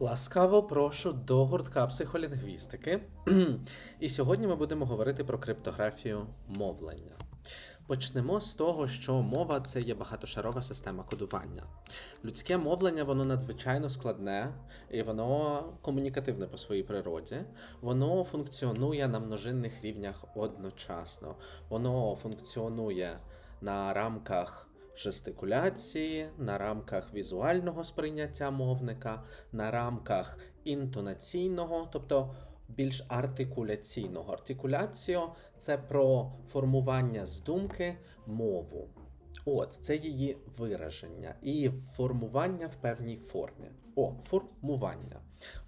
Ласкаво прошу до гуртка психолінгвістики. І сьогодні ми будемо говорити про криптографію мовлення. Почнемо з того, що мова це є багатошарова система кодування. Людське мовлення воно надзвичайно складне і воно комунікативне по своїй природі. Воно функціонує на множинних рівнях одночасно. Воно функціонує на рамках жестикуляції, на рамках візуального сприйняття мовника, на рамках інтонаційного, тобто більш артикуляційного. Артикуляціо це про формування з думки мову. От, це її вираження і формування в певній формі. О, формування.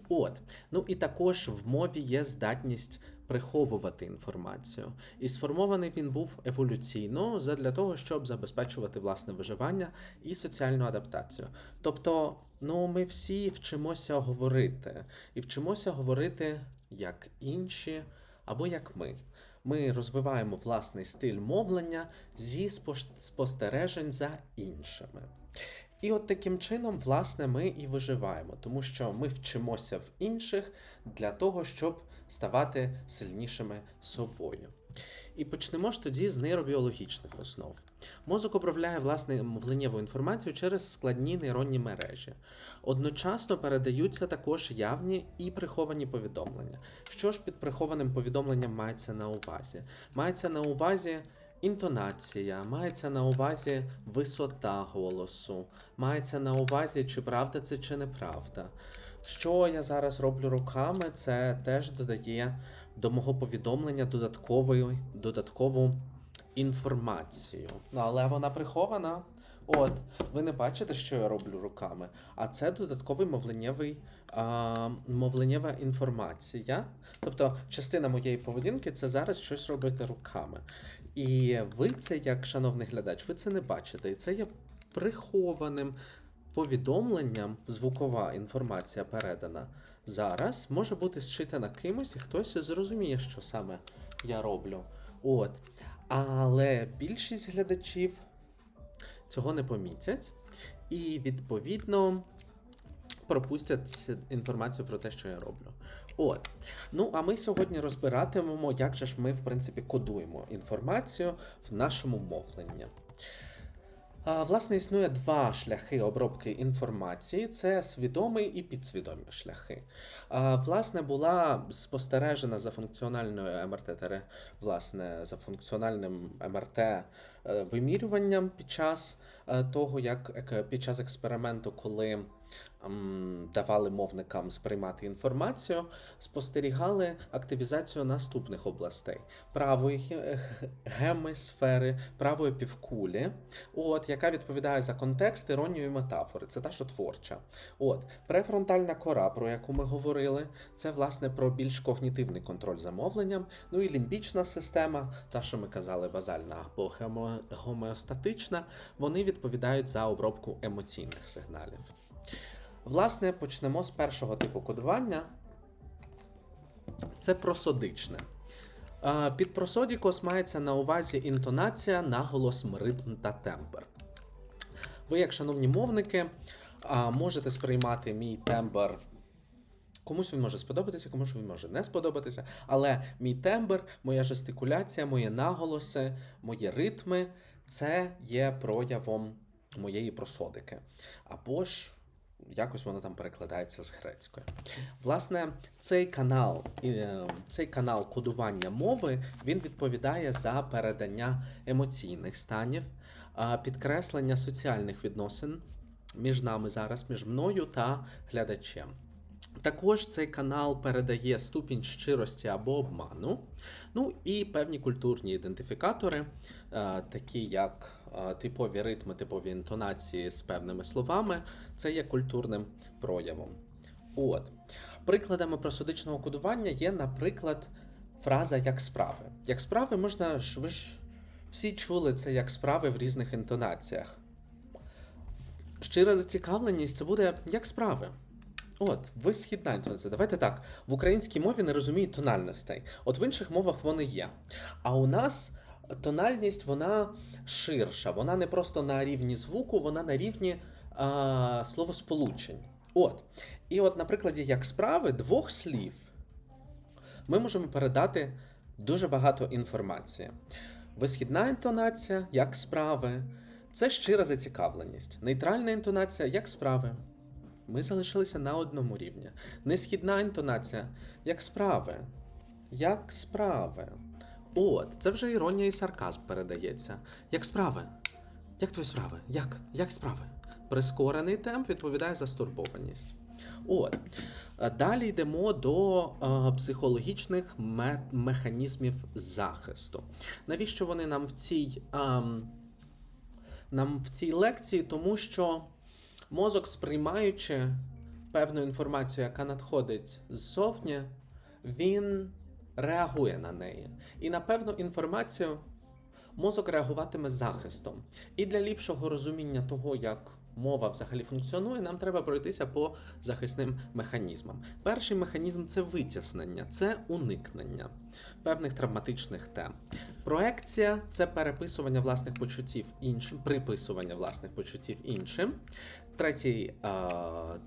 От. Ну і також в мові є здатність приховувати інформацію. І сформований він був еволюційно задля того, щоб забезпечувати власне виживання і соціальну адаптацію. Тобто, ну ми всі вчимося говорити, і вчимося говорити як інші або як ми. Ми розвиваємо власний стиль мовлення зі спостережень за іншими. І от таким чином, власне, ми і виживаємо, тому що ми вчимося в інших для того, щоб ставати сильнішими собою. І почнемо ж тоді з нейробіологічних основ. Мозок управляє власне мовленнєву інформацію через складні нейронні мережі. Одночасно передаються також явні і приховані повідомлення. Що ж під прихованим повідомленням мається на увазі? Мається на увазі інтонація, мається на увазі висота голосу, мається на увазі, чи правда це, чи неправда. Що я зараз роблю руками, це теж додає до мого повідомлення додаткової, додаткову інформацію. Ну, але вона прихована. От, ви не бачите, що я роблю руками. А це додатковий мовленнєвий, а, мовленнєва інформація. Тобто, частина моєї поведінки це зараз щось робити руками. І ви це, як шановний глядач, ви це не бачите. І це є прихованим повідомленням, звукова інформація передана зараз, може бути зчитана кимось, і хтось зрозуміє, що саме я роблю. От. Але більшість глядачів цього не помітять, і відповідно пропустять інформацію про те, що я роблю. От. Ну, а ми сьогодні розбиратимемо, як же ж ми, в принципі, кодуємо інформацію в нашому мовленні. А, Власне, існує два шляхи обробки інформації: це свідомий і підсвідомі шляхи. А, Власне, була спостережена за функціональною МРТ, власне, за функціональним МРТ е, вимірюванням під час е, того, як під час експерименту, коли давали мовникам сприймати інформацію, спостерігали активізацію наступних областей: правої гемисфери, правої півкулі, от, яка відповідає за контекст, іронію і метафори. Це та, що творча. От, префронтальна кора, про яку ми говорили, це власне про більш когнітивний контроль за мовленням. Ну і лімбічна система, та, що ми казали, базальна або гомеостатична, вони відповідають за обробку емоційних сигналів. Власне, почнемо з першого типу кодування. Це просодичне. Під просодікос мається на увазі інтонація, наголос, ритм та тембр. Ви, як шановні мовники, можете сприймати мій тембр. Комусь він може сподобатися, комусь він може не сподобатися. Але мій тембр, моя жестикуляція, мої наголоси, мої ритми це є проявом моєї просодики. Або ж якось воно там перекладається з грецької. Власне, цей канал, е, цей канал кодування мови він відповідає за передання емоційних станів, підкреслення соціальних відносин між нами зараз, між мною та глядачем. Також цей канал передає ступінь щирості або обману, ну і певні культурні ідентифікатори, е, такі як типові ритми, типові інтонації з певними словами, це є культурним проявом. От. Прикладами просудичного кодування є, наприклад, фраза як справи. Як справи можна ви ж всі чули це як справи в різних інтонаціях. Щира зацікавленість це буде як справи. От, висхідна інтонація. Давайте так. В українській мові не розуміють тональностей. От в інших мовах вони є. А у нас тональність вона ширша. Вона не просто на рівні звуку, вона на рівні а, словосполучень. От. І от на прикладі як справи двох слів ми можемо передати дуже багато інформації. Висхідна інтонація, як справи, це щира зацікавленість. Нейтральна інтонація, як справи. Ми залишилися на одному рівні. Несхідна інтонація, як справи. Як справи. От, це вже іронія і сарказм передається. Як справи? Як твої справи? Як? Як справи? Прискорений темп відповідає за стурбованість. От. Е, Далі йдемо до е, психологічних ме- механізмів захисту. Навіщо вони нам в цій, ем, нам в цій лекції? Тому що мозок, сприймаючи певну інформацію, яка надходить ззовні, він реагує на неї. І на певну інформацію мозок реагуватиме захистом. І для ліпшого розуміння того, як мова взагалі функціонує, нам треба пройтися по захисним механізмам. Перший механізм це витіснення, це уникнення певних травматичних тем. Проекція це переписування власних почуттів іншим, приписування власних почуттів іншим. Третій, е,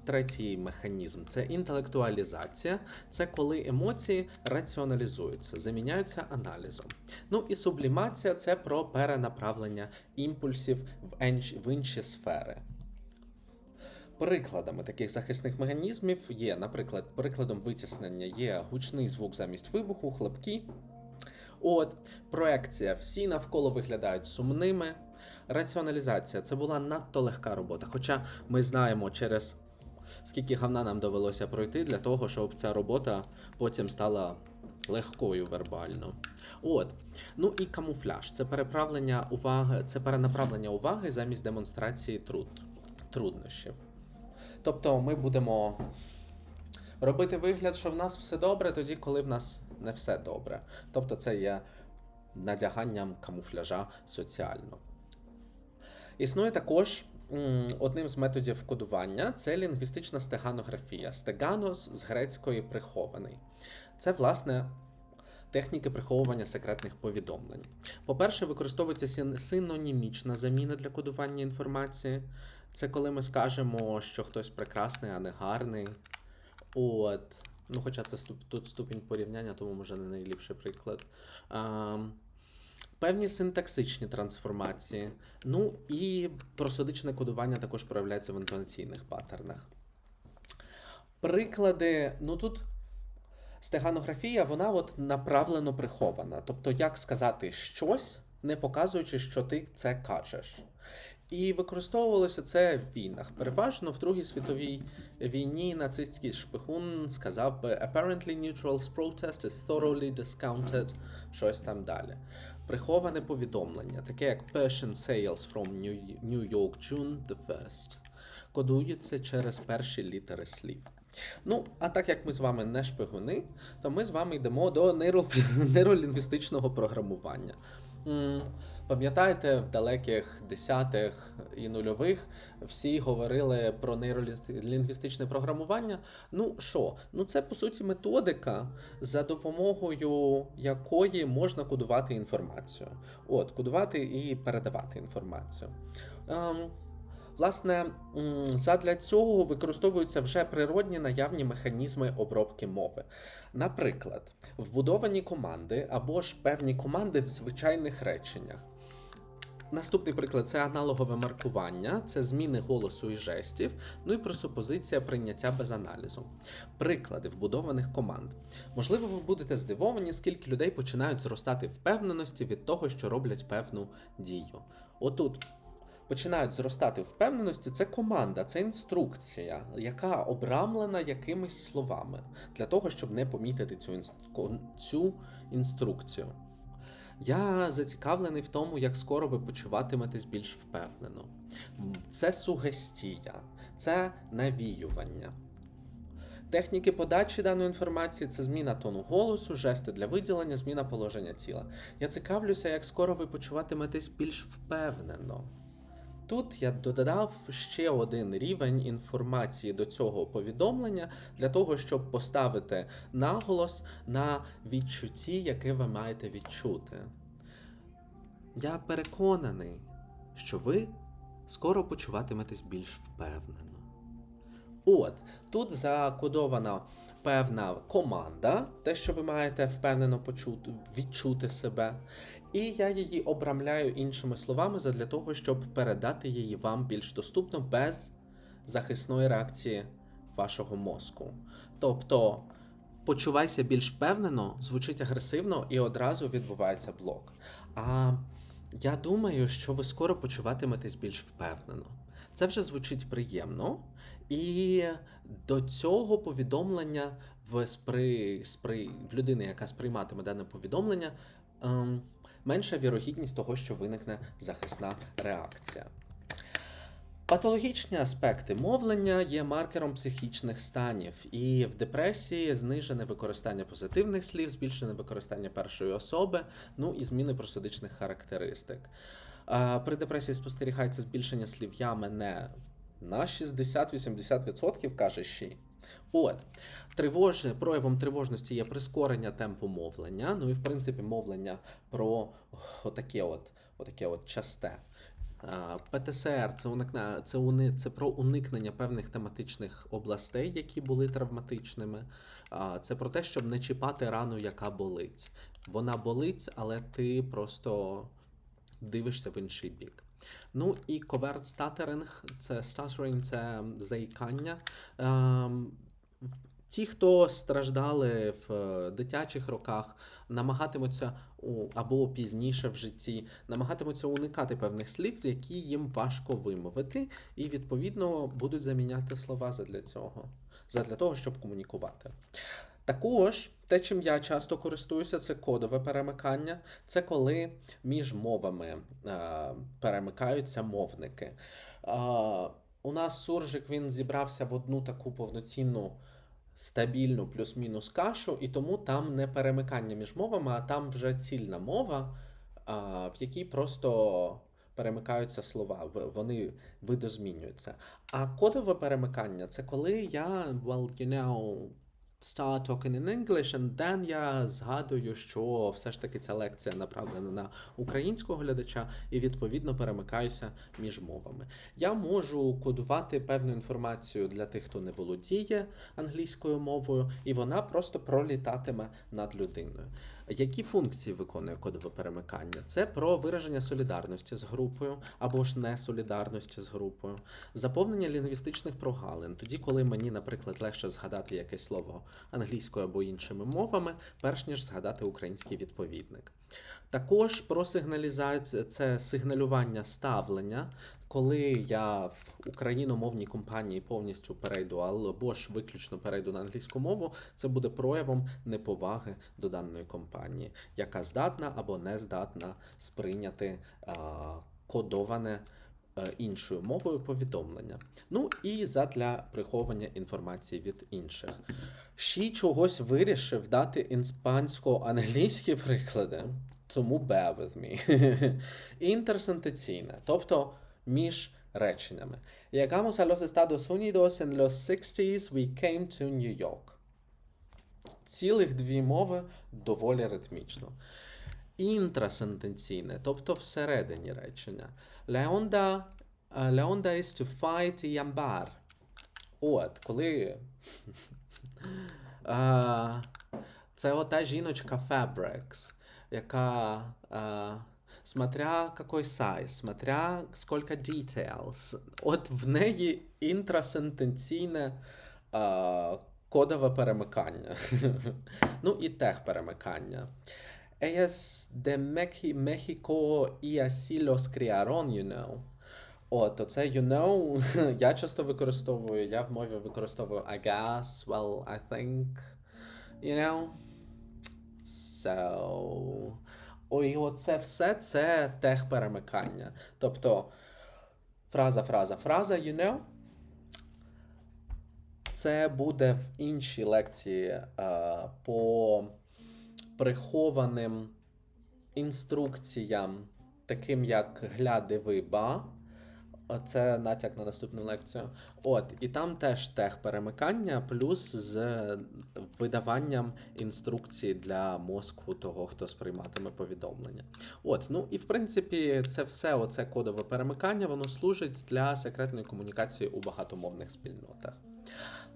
третій механізм це інтелектуалізація. Це коли емоції раціоналізуються, заміняються аналізом. Ну і сублімація це про перенаправлення імпульсів в інші, сфери. Прикладами таких захисних механізмів є, наприклад, прикладом витіснення є гучний звук замість вибуху, хлопки. От, проекція. Всі навколо виглядають сумними. Раціоналізація це була надто легка робота. Хоча ми знаємо через скільки гавна нам довелося пройти для того, щоб ця робота потім стала легкою вербально. От. Ну і камуфляж це переправлення уваги, це перенаправлення уваги замість демонстрації труд, труднощів. Тобто ми будемо робити вигляд, що в нас все добре, тоді, коли в нас не все добре. Тобто це є надяганням камуфляжа соціально. Існує також одним з методів кодування це лінгвістична стеганографія. Стеганос з грецької прихований. Це, власне, техніки приховування секретних повідомлень. По-перше, використовується синонімічна заміна для кодування інформації. Це коли ми скажемо, що хтось прекрасний, а не гарний. От. Ну, хоча це тут ступінь порівняння, тому може не найліпший приклад. Певні синтаксичні трансформації. Ну і просодичне кодування також проявляється в інтонаційних паттернах. Приклади, ну тут стеганографія, вона от направлено прихована. Тобто, як сказати щось, не показуючи, що ти це кажеш. І використовувалося це в війнах. Переважно в Другій світовій війні нацистський шпигун сказав би apparently neutral's protest is thoroughly discounted, щось там далі. Приховане повідомлення, таке як Persian sales from New York June the 1st, кодуються через перші літери слів. Ну, а так як ми з вами не шпигуни, то ми з вами йдемо до нейро... нейролінгвістичного програмування. Пам'ятаєте, в далеких десятих і нульових всі говорили про нейролінгвістичне програмування. Ну що? Ну це по суті методика, за допомогою якої можна кодувати інформацію. От, кодувати і передавати інформацію. Ем, Власне, задля цього використовуються вже природні наявні механізми обробки мови. Наприклад, вбудовані команди або ж певні команди в звичайних реченнях. Наступний приклад це аналогове маркування, це зміни голосу і жестів, ну і пресупозиція прийняття без аналізу. Приклади вбудованих команд. Можливо, ви будете здивовані, скільки людей починають зростати впевненості від того, що роблять певну дію. Отут починають зростати впевненості, це команда, це інструкція, яка обрамлена якимись словами для того, щоб не помітити цю, інс- кон- цю інструкцію. Я зацікавлений в тому, як скоро ви почуватиметесь більш впевнено. Це сугестія, це навіювання. Техніки подачі даної інформації це зміна тону голосу, жести для виділення, зміна положення тіла. Я цікавлюся, як скоро ви почуватиметесь більш впевнено. Тут я додав ще один рівень інформації до цього повідомлення для того, щоб поставити наголос на відчутті, яке ви маєте відчути. Я переконаний, що ви скоро почуватиметесь більш впевнено. От, тут закодована певна команда, те, що ви маєте впевнено почути, відчути себе. І я її обрамляю іншими словами задля того, щоб передати її вам більш доступно без захисної реакції вашого мозку. Тобто, почувайся більш впевнено, звучить агресивно і одразу відбувається блок. А я думаю, що ви скоро почуватиметесь більш впевнено. Це вже звучить приємно, і до цього повідомлення в спри... Спри... в людини, яка сприйматиме дане повідомлення, ем, менша вірогідність того, що виникне захисна реакція. Патологічні аспекти мовлення є маркером психічних станів, і в депресії знижене використання позитивних слів, збільшене використання першої особи, ну і зміни просудичних характеристик. При депресії спостерігається збільшення слів я мене на 60-80%, каже Ші. От, Тривож... проявом тривожності є прискорення темпу мовлення. Ну і в принципі мовлення про отаке от, отаке от часте. ПТСР це уникна... це, уни... це про уникнення певних тематичних областей, які були травматичними. Це про те, щоб не чіпати рану, яка болить. Вона болить, але ти просто дивишся в інший бік. Ну і коверт статеринг, це статеринг, це заїкання. Ем, Ті, хто страждали в е, дитячих роках, намагатимуться або пізніше в житті, намагатимуться уникати певних слів, які їм важко вимовити, і відповідно будуть заміняти слова задля цього, задля того, щоб комунікувати. Також те, чим я часто користуюся, це кодове перемикання. Це коли між мовами е, перемикаються мовники. Е, у нас суржик він зібрався в одну таку повноцінну стабільну плюс-мінус кашу, і тому там не перемикання між мовами, а там вже цільна мова, а, в якій просто перемикаються слова, вони видозмінюються. А кодове перемикання це коли я, well, you know, start talking in English, and then я згадую, що все ж таки ця лекція направлена на українського глядача, і відповідно перемикаюся між мовами. Я можу кодувати певну інформацію для тих, хто не володіє англійською мовою, і вона просто пролітатиме над людиною. Які функції виконує кодове перемикання? Це про вираження солідарності з групою або ж несолідарності з групою, заповнення лінгвістичних прогалин, тоді, коли мені, наприклад, легше згадати якесь слово англійською або іншими мовами, перш ніж згадати український відповідник. Також про сигналізацію це сигналювання ставлення, коли я в україномовній компанії повністю перейду, або ж виключно перейду на англійську мову, це буде проявом неповаги до даної компанії, яка здатна або не здатна сприйняти а, кодоване е, іншою мовою повідомлення. Ну і задля приховування інформації від інших. Ще чогось вирішив дати іспансько-англійські приклади, тому bear with me. Інтерсентенційне, тобто між реченнями. Llegamos a los Estados Unidos in los 60s, we came to New York. Цілих дві мови доволі ритмічно. Інтрасентенційне, тобто всередині речення. Е, Leonda is to fight Yambar. От, коли. Це ота жіночка Fabrics, яка. Смотря какой сайз, смотря сколько details. От в неї інтрасентенційне а, кодове перемикання. ну і тех перемикання. Ellas de Mex- México y así los criaron, you know. От, оце you know, я часто використовую, я в мові використовую I guess, well, I think, you know. So. Ой, оце все це техперемикання. Тобто фраза, фраза, фраза, you know. Це буде в іншій лекції е, по прихованим інструкціям, таким як гляди виба. Це натяк на наступну лекцію. От, і там теж тех перемикання, плюс з видаванням інструкцій для мозку того, хто сприйматиме повідомлення. От, ну і в принципі, це все, оце кодове перемикання, воно служить для секретної комунікації у багатомовних спільнотах.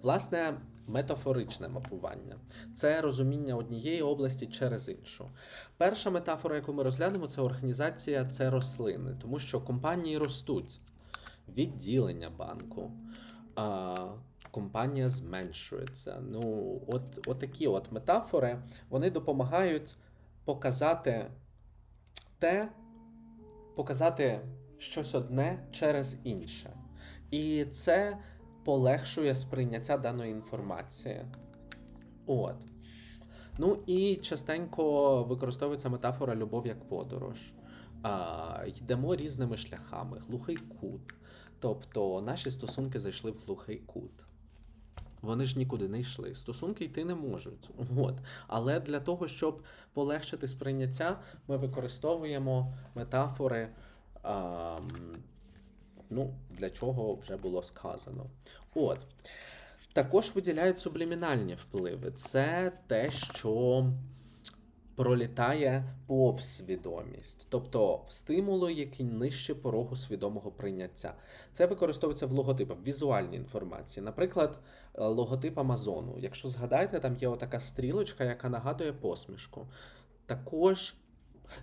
Власне, метафоричне мапування це розуміння однієї області через іншу. Перша метафора, яку ми розглянемо, це організація, це рослини, тому що компанії ростуть, відділення банку, а компанія зменшується. Ну, от, от такі от метафори вони допомагають показати те, показати щось одне через інше. І це полегшує сприйняття даної інформації. От. Ну і частенько використовується метафора любов як подорож. А, йдемо різними шляхами, глухий кут. Тобто наші стосунки зайшли в глухий кут. Вони ж нікуди не йшли. Стосунки йти не можуть. От. Але для того, щоб полегшити сприйняття, ми використовуємо метафори. А, ну, для чого вже було сказано. От. Також виділяють сублімінальні впливи. Це те, що пролітає повз свідомість, тобто стимули, які нижче порогу свідомого прийняття. Це використовується в логотипах, в візуальній інформації. Наприклад, е, логотип Амазону. Якщо згадаєте, там є отака стрілочка, яка нагадує посмішку. Також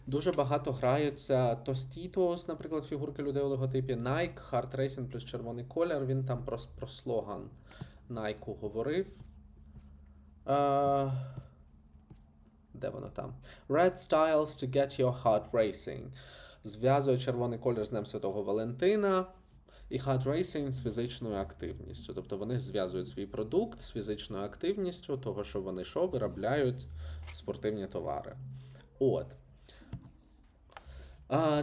Дуже багато граються Tostitos, наприклад, фігурки людей у логотипі Nike, Hard Racing плюс червоний колір. Він там про, про слоган Nike говорив. Е, де воно там? Red styles to get your heart racing. Зв'язує червоний колір з Днем Святого Валентина. І hard racing з фізичною активністю. Тобто вони зв'язують свій продукт з фізичною активністю, того, що вони що виробляють спортивні товари. От.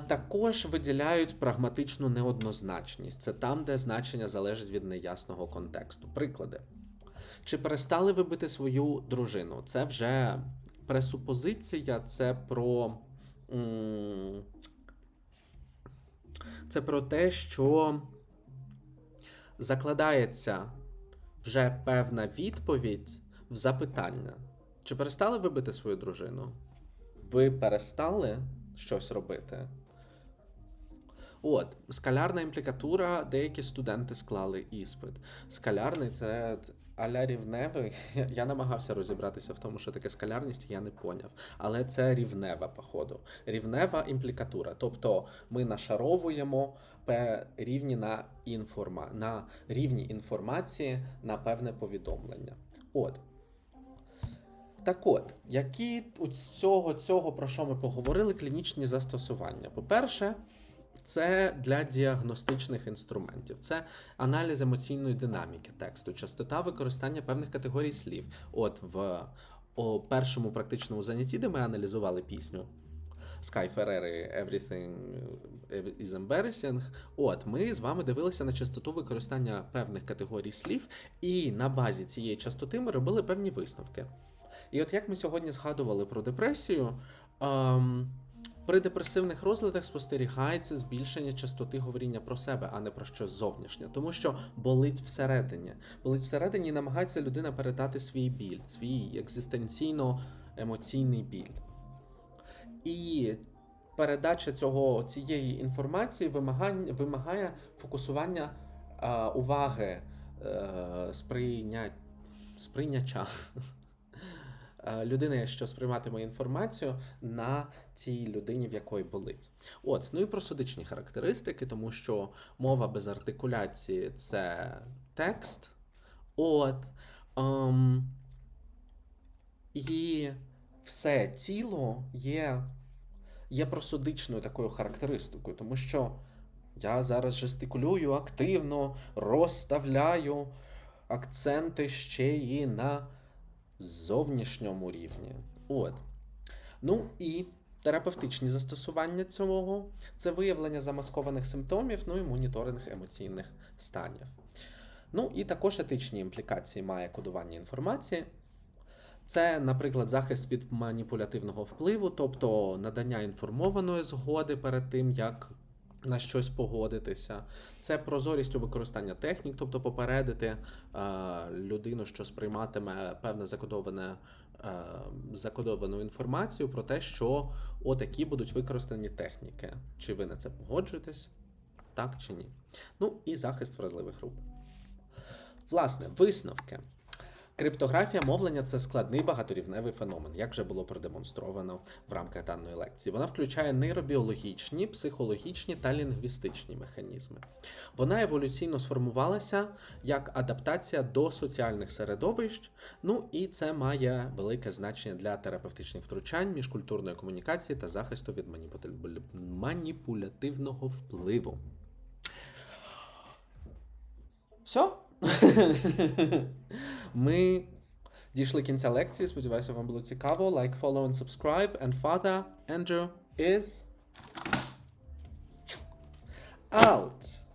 Також виділяють прагматичну неоднозначність. Це там, де значення залежить від неясного контексту. Приклади. Чи перестали ви бити свою дружину? Це вже пресупозиція, це про. Це про те, що закладається вже певна відповідь в запитання. Чи перестали ви бити свою дружину? Ви перестали щось робити. От, скалярна імплікатура, деякі студенти склали іспит. Скалярний це аля рівневий. Я, намагався розібратися в тому, що таке скалярність, я не поняв. Але це рівнева, походу. Рівнева імплікатура. Тобто ми нашаровуємо рівні на інформа... на рівні інформації на певне повідомлення. От. Так от, які у цього, цього, про що ми поговорили, клінічні застосування? По-перше, це для діагностичних інструментів, це аналіз емоційної динаміки тексту, частота використання певних категорій слів. От в о, першому практичному занятті, де ми аналізували пісню Sky Ferrari Everything is Embarrassing, От ми з вами дивилися на частоту використання певних категорій слів, і на базі цієї частоти ми робили певні висновки. І от як ми сьогодні згадували про депресію, ем, при депресивних розладах спостерігається збільшення частоти говоріння про себе, а не про щось зовнішнє, тому що болить всередині. Болить всередині намагається людина передати свій біль, свій екзистенційно-емоційний біль. І передача цього, цієї інформації вимагає, вимагає фокусування е, уваги е, сприйня, сприйняча е, людини, що сприйматиме інформацію на цій людині, в якої болить. От, ну і про судичні характеристики, тому що мова без артикуляції це текст. От. Ем, і все тіло є, є просудичною такою характеристикою, тому що я зараз жестикулюю активно, розставляю акценти ще і на зовнішньому рівні. От. Ну і терапевтичні застосування цього це виявлення замаскованих симптомів, ну і моніторинг емоційних станів. Ну і також етичні імплікації має кодування інформації. Це, наприклад, захист від маніпулятивного впливу, тобто надання інформованої згоди перед тим, як на щось погодитися. Це прозорість у використанні технік, тобто попередити е, людину, що сприйматиме певне закодоване, е, закодовану інформацію про те, що отакі будуть використані техніки. Чи ви на це погоджуєтесь, так чи ні? Ну і захист вразливих груп. Власне, висновки. Криптографія мовлення це складний багаторівневий феномен, як вже було продемонстровано в рамках даної лекції. Вона включає нейробіологічні, психологічні та лінгвістичні механізми. Вона еволюційно сформувалася як адаптація до соціальних середовищ. Ну і це має велике значення для терапевтичних втручань, міжкультурної комунікації та захисту від маніпулятивного впливу. Все? Ми дійшли кінця лекції. Сподіваюся, вам було цікаво. Like, follow and subscribe. And Father Andrew is out.